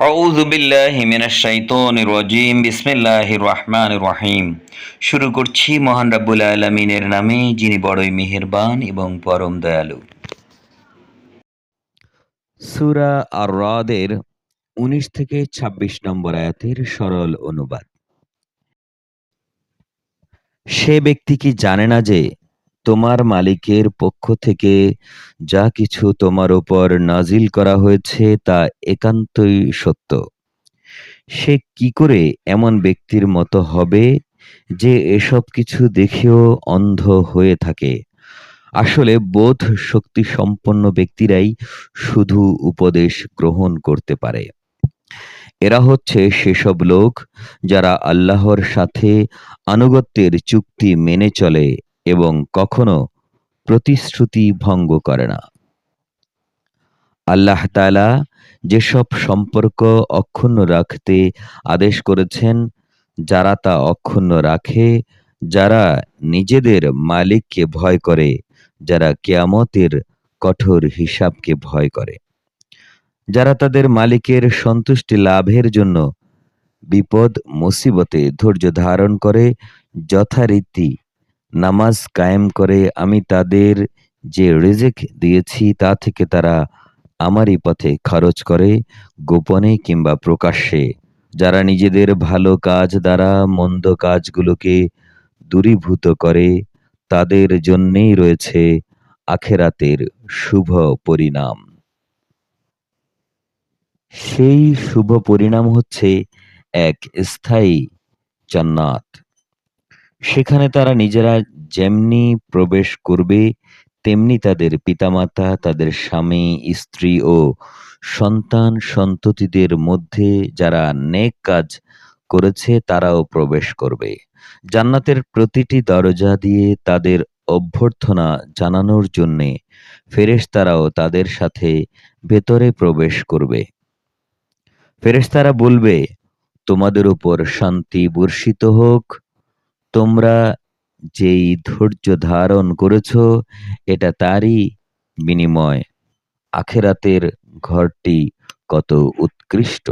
আউযু বিল্লাহি মিনাশ শাইতানির রাজিম, বিসমিল্লাহির রহমানির রহিম। শুরু করছি মহান রাব্বুল আলামিনের নামে, যিনি বড়ই মেহেরবান এবং পরম দয়ালু। সূরা আর রাদের 19 থেকে 26 নম্বর আয়াতের সরল অনুবাদ। সে ব্যক্তি কি জানে না যে তোমার মালিকের পক্ষ থেকে যা কিছু তোমার উপর নাজিল করা হয়েছে তা একান্তই সত্য। সে কি করে এমন ব্যক্তির মতো হবে যে এসব কিছু দেখেও অন্ধ হয়ে থাকে? আসলে বোধ শক্তি সম্পন্ন ব্যক্তিরাই শুধু উপদেশ গ্রহণ করতে পারে। এরা হচ্ছে সেসব লোক যারা আল্লাহর সাথে আনুগত্যের চুক্তি মেনে চলে এবং কখনো প্রতিশ্রুতি ভঙ্গ করে না। আল্লাহ তাআলা যেসব সম্পর্ক অক্ষুণ্ণ রাখতে আদেশ করেছেন, যারা তা অক্ষুণ্ণ রাখে, যারা নিজেদের মালিককে ভয় করে, যারা কেয়ামতের কঠোর হিসাবকে ভয় করে। যারা তাদের মালিকের সন্তুষ্টি লাভের জন্য বিপদ মুসিবতে ধৈর্য ধারণ করে, যথারীতি নামাজ কায়েম করে আমি তাদের যে রিজিক দিয়েছি তা থেকে তারা আমারই পথে খরচ করে, গোপনে কিংবা প্রকাশ্যে। যারা নিজেদের ভালো কাজ দ্বারা মন্দ কাজগুলোকে দূরীভূত করে, তাদের জন্যেই রয়েছে আখেরাতের শুভ পরিণাম। সেই শুভ পরিণাম হচ্ছে এক স্থায়ী জান্নাত। সেখানে তারা নিজেরা যেমনি প্রবেশ করবে, তেমনি তাদের পিতামাতা, তাদের স্বামী, স্ত্রী ও সন্তান সন্ততিদের মধ্যে যারা নেক কাজ করেছে, তারাও প্রবেশ করবে। জান্নাতের প্রতিটি দরজা দিয়ে তাদের অভ্যর্থনা জানানোর জন্যে ফেরেশতারাও তাদের সাথে ভেতরে প্রবেশ করবে। ফেরেশতারা বলবে, তোমাদের উপর শান্তি বর্ষিত হোক। তোমরা যেই ধৈর্য ধারণ করেছ, এটা তারই বিনিময়। আখেরাতের ঘরটি কত উৎকৃষ্ট।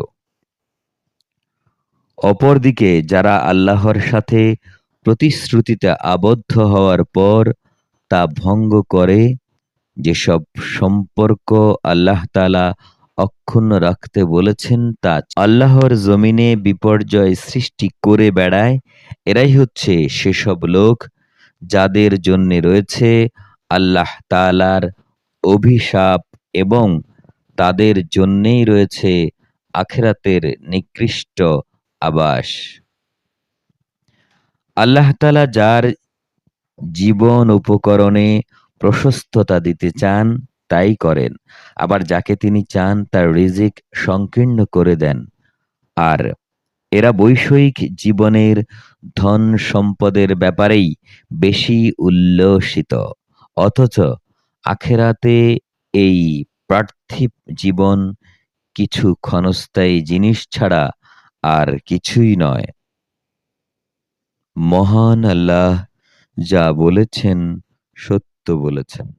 অপরদিকে যারা আল্লাহর সাথে প্রতিশ্রুতিতে আবদ্ধ হওয়ার পর তা ভঙ্গ করে, যেসব সম্পর্ক আল্লাহ তালা অক্ষুণ্ণ রাখতে বলেছেন তা আল্লাহর জমিনে বিপর্যয় সৃষ্টি করে বেড়ায়। এরাই হচ্ছে সেসব লোক যাদের জন্য রয়েছে আল্লাহ তালার অভিশাপ এবং তাদের জন্যেই রয়েছে আখেরাতের নিকৃষ্ট আবাস। আল্লাহ তালা যার জীবন উপকরণে প্রশস্ততা দিতে চান তাই করেন। আবার যাকে তিনি চান, তার রিজিক সংকীর্ণ করে দেন। আর এরা বৈষয়িক জীবনের ধন সম্পদের ব্যাপারেই বেশি উল্লসিত। অথচ আখেরাতে এই পার্থিব জীবন কিছু ক্ষণস্থায়ী জিনিস ছাড়া আর কিছুই নয়। মহান আল্লাহ যা বলেছেন, সত্য বলেছেন।